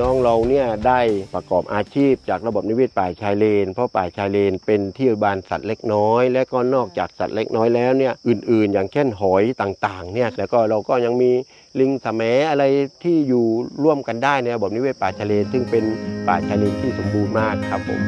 น้องเราเนี่ยได้ประกอบอาชีพจากระบบนิเวศป่าชายเลน เพราะป่าชายเลนเป็นที่อยู่บ้านสัตว์เล็กน้อย และก็นอกจากสัตว์เล็กน้อยแล้วเนี่ยอื่นๆ อย่างเช่นหอยต่างๆเนี่ยแล้วก็เราก็ยังมีลิงสแหมอะไรที่อยู่ร่วมกันได้ในระบบนิเวศป่าชายเลน ซึ่งเป็นป่าชายเลนที่สมบูรณ์มากครับผม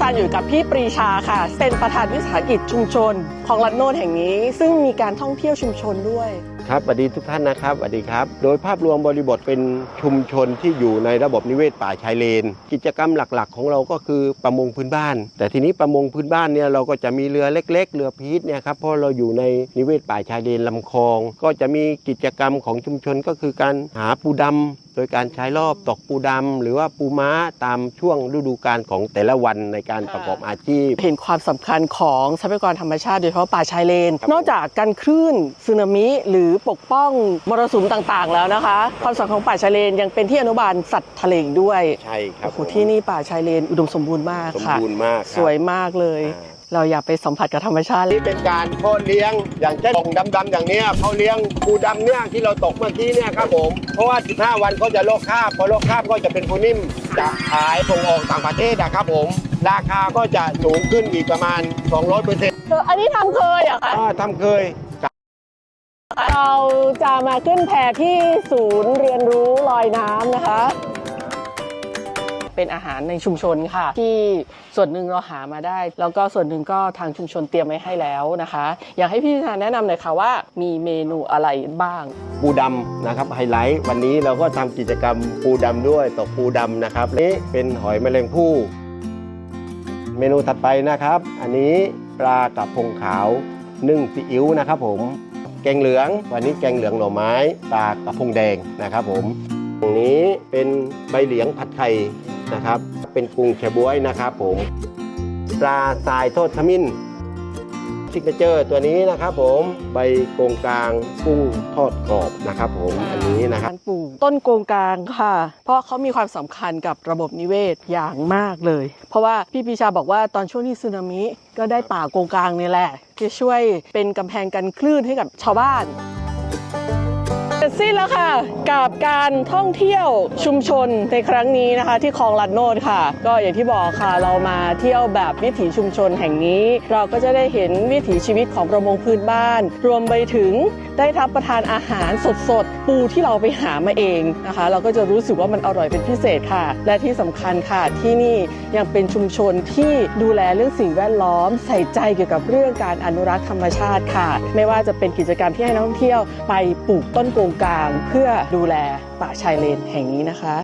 ซานอยู่กับพี่ปรีชาค่ะ เป็นประธานวิสาหกิจชุมชนของลัดโนดแห่งนี้ ซึ่งมีการท่องเที่ยวชุมชนด้วย ครับสวัสดีทุกท่านนะครับสวัสดีครับ โดยภาพรวมบริบทเป็นชุมชนที่อยู่ในระบบนิเวศป่าชายเลน กิจกรรมหลักๆ ของเราก็คือประมงพื้นบ้าน แต่ทีนี้ประมงพื้นบ้านเนี่ยเราก็จะมีเรือเล็ก ๆ เรือพีชเนี่ยครับเพราะเราอยู่ในนิเวศป่าชายเลนลำคลอง ก็จะมีกิจกรรมของชุมชนก็คือการหาปูดำโดยการใช้รอบตกปูดำหรือว่าปูม้าตามช่วงฤดูกาลของแต่ละวันในการประกอบอาชีพ เห็นความสำคัญของทรัพยากรธรรมชาติโดยเฉพาะป่าชายเลนครับนอกจากการคลื่นสึนามิหรือปกป้องมรสุมต่างๆ แล้วนะคะ ความสำคัญของป่าชายเลนยังเป็นที่อนุบาลสัตว์ทะเลอีกด้วยใช่ครับโอ้โหที่นี่ป่าชายเลนอุดมสมบูรณ์มากสมค่ะบูรณ์มากครับสวยมากเลย อ่า เราอยากไปสัมผัสกับธรรมชาตินี่เป็นการเพาะเลี้ยง อย่างเช่นป่องดำๆอย่างเนี้ยเขาเลี้ยงปูดำเนี่ยที่เราตกเมื่อกี้เนี่ยครับผมเพราะว่า 15 วันก็จะโลกคาบพอโลกคาบก็จะเป็นปูนิ่มจะขายส่งออกต่างประเทศนะครับผม ราคาก็จะสูงขึ้นอีกประมาณ 200เปอร์เซ็นต์เอออันนี้ทำเคยเหรอะคะทำเคย เราจะมาขึ้นแพที่ศูนย์เรียนรู้ลอยน้ำนะคะ เป็นอาหารในชุมชนค่ะ ที่ส่วนหนึ่งเราหามาได้ แล้วก็ส่วนหนึ่งก็ทางชุมชนเตรียมไว้ให้แล้วนะคะ อยากให้พี่ธานแนะนำหน่อยค่ะว่ามีเมนูอะไรบ้าง ปูดำนะครับไฮไลท์วันนี้เราก็ทำกิจกรรมปูดำด้วยตกปูดำนะครับนี่เป็นหอยแมลงภู่เมนูถัดไปนะครับ อันนี้ปลากระพงขาวนึ่งซีอิ๊วนะครับผมแก งเหลือง วันนี้แกงเหลืองหน่อไม้ปลากระพงแดงนะครับผมตรงนี้เป็นใบเหลียงผัดไข่นะครับ เป็นกุ้งแฉบวยนะครับผมปลาทรายทอดขมิ้น ซิกเนเจอร์ตัวนี้นะครับผมใบโกงกลางกุ้งทอดกรอบนะครับผมอันนี้นะครับ การปลูกต้นโกงกลางค่ะ เพราะเขามีความสำคัญกับระบบนิเวศอย่างมากเลย เพราะว่าพี่ปีชาบอกว่าตอนช่วงที่สึนามิก็ได้ป่าโกงกลางนี่แหละที่ช่วยเป็นกำแพงกันคลื่นให้กับชาวบ้านเสร็ จสิ้นแล้วค่ะ กับการท่องเที่ยวชุมชนในครั้งนี้นะคะ ที่คลองลัดโนดค่ะ ก็อย่างที่บอกค่ะเรามาเที่ยวแบบวิถีชุมชนแห่งนี้ เราก็จะได้เห็นวิถีชีวิตของประมงพื้นบ้าน รวมไปถึงได้รับประทานอาหารสดๆ ปูที่เราไปหามาเองนะคะ เราก็จะรู้สึกว่ามันอร่อยเป็นพิเศษค่ะ และที่สำคัญค่ะที่นี่ยังเป็นชุมชนที่ดูแลเรื่องสิ่งแวดล้อม ใส่ใจเกี่ยวกับเรื่องการอนุรักษ์ธรรมชาติค่ะ ไม่ว่าจะเป็นกิจกรรมที่ให้นักท่องเที่ยวไปปลูกต้นโกงกลางเพื่อดูแลป่าชายเลนแห่งนี้นะคะ